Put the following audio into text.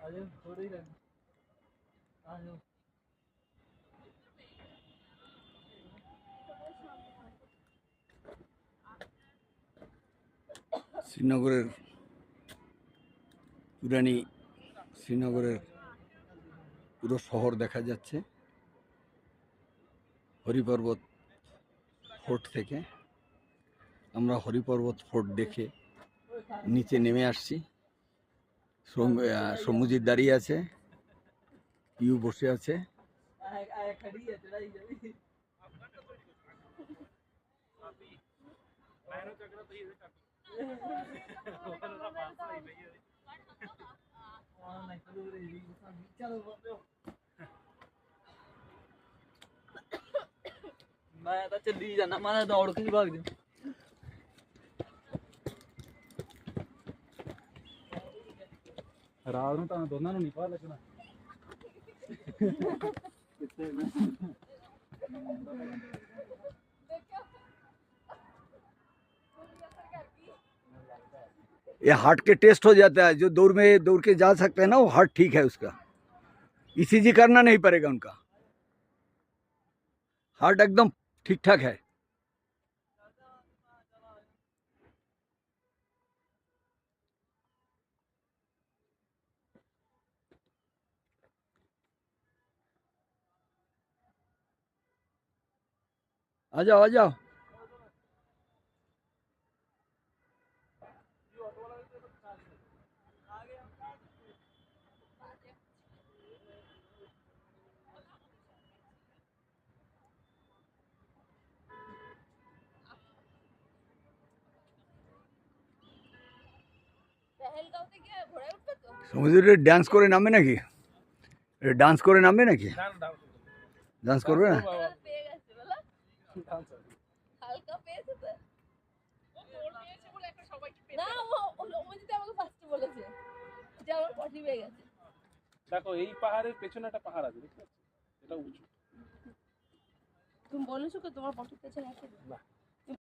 आ जाओ थोड़े ही रहना आ जाओ শ্রীনগরের পুরানি শ্রীনগরের পুরো শহর দেখা যাচ্ছে হরিপর্বত ফোর্ট থেকে আমরা হরিপর্বত ফোর্ট দেখে নিচে নেমে আসছি সৌম- আহ, সমুজির দাঁড়িয়ে আছে ইউ বসে আছে। ਮੈਂ ਤਾਂ ਚੱਲੀ ਜਾਣਾ ਮੈਂ ਤਾਂ ਦੌੜ ਕੇ ਰਾਤ ਨੂੰ ਤਾਂ ਦੋਨਾਂ ਨੂੰ ਨਹੀਂ ਪਤਾ ਲੱਗਣਾ ये हार्ट के टेस्ट हो जाता है जो दौड़ में दौड़ के जा सकते हैं ना वो हार्ट ठीक है उसका ईसीजी करना नहीं पड़ेगा उनका हार्ट एकदम ठीक ठाक है आ जाओ आ जाओ পেহেলগাঁওতে গিয়ে ঘোড়ায় উঠবে তো সমুদ্রে ডান্স করে নামবে নাকি ডান্স করে নামবে নাকি ডান্স করবে না হালকা পেয়েছে তো। না ও অমজিতে আমাকে ফার্স্টে বলেছে। যে আমার পটি হয়ে গেছে। দেখো এই পাহাড়ের পেছনে একটা পাহাড় আছে দেখতে পাচ্ছ? এটা উঁচু। তুমি বলেছ কি তোমার পটির পেছনে আছে? না।